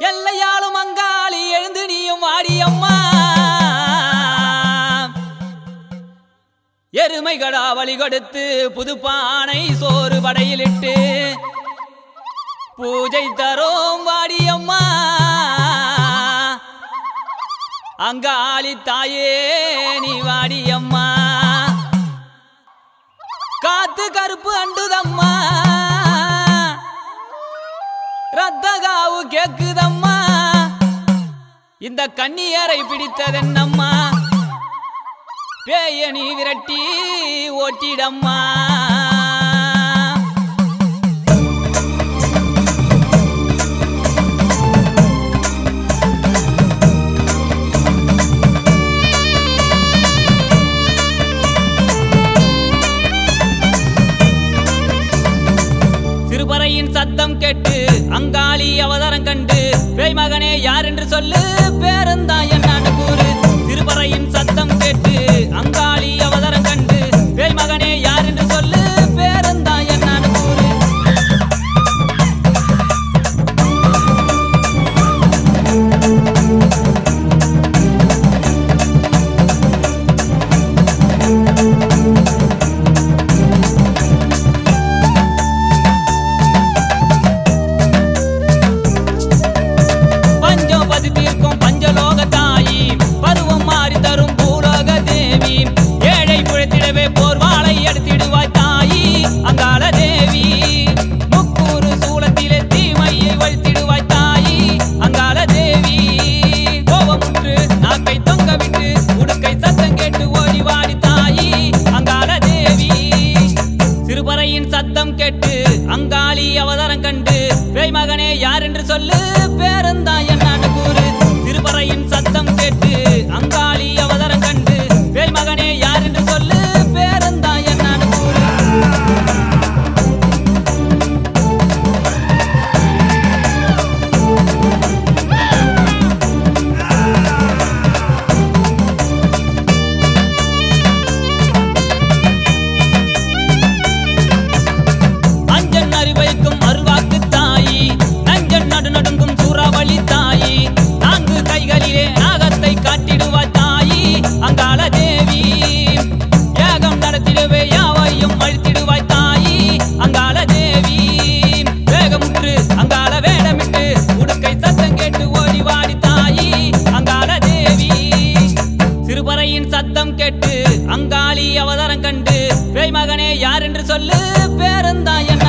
எல்லையாலும் அங்காளி எழுந்து நீயும் வாடியம்மா. எருமைகடா வழி கொடுத்து புதுப்பானை சோறு படையிலிட்டு பூஜை தரோம் வாடியம்மா. அங்காளி தாயே நீ வாடியம்மா. காத்து கருப்பு அண்டுதம்மா. கேக்குதம்மா. இந்த கண்ணியரை பிடித்ததென்னம்மா? பேயணி விரட்டி ஓட்டிடம்மா. குதிரையின் சத்தம் கேட்டு அங்காளி அவதாரம் கண்டு பேய் மகனே யார் என்று சொல்லு பேருந்தான் நான் விட்டு உடுக்கை சத்தம் கேட்டு ஓடி வாடி தாயி அங்காள தேவி. சிறுபறையின் சத்தம் கேட்டு அங்காளி அவதாரம் கண்டு பேய் மகனே யார் என்று சொல்லு பேருந்தான் பேய் மகனே யார் என்று சொல்லு பேருந்தாயன்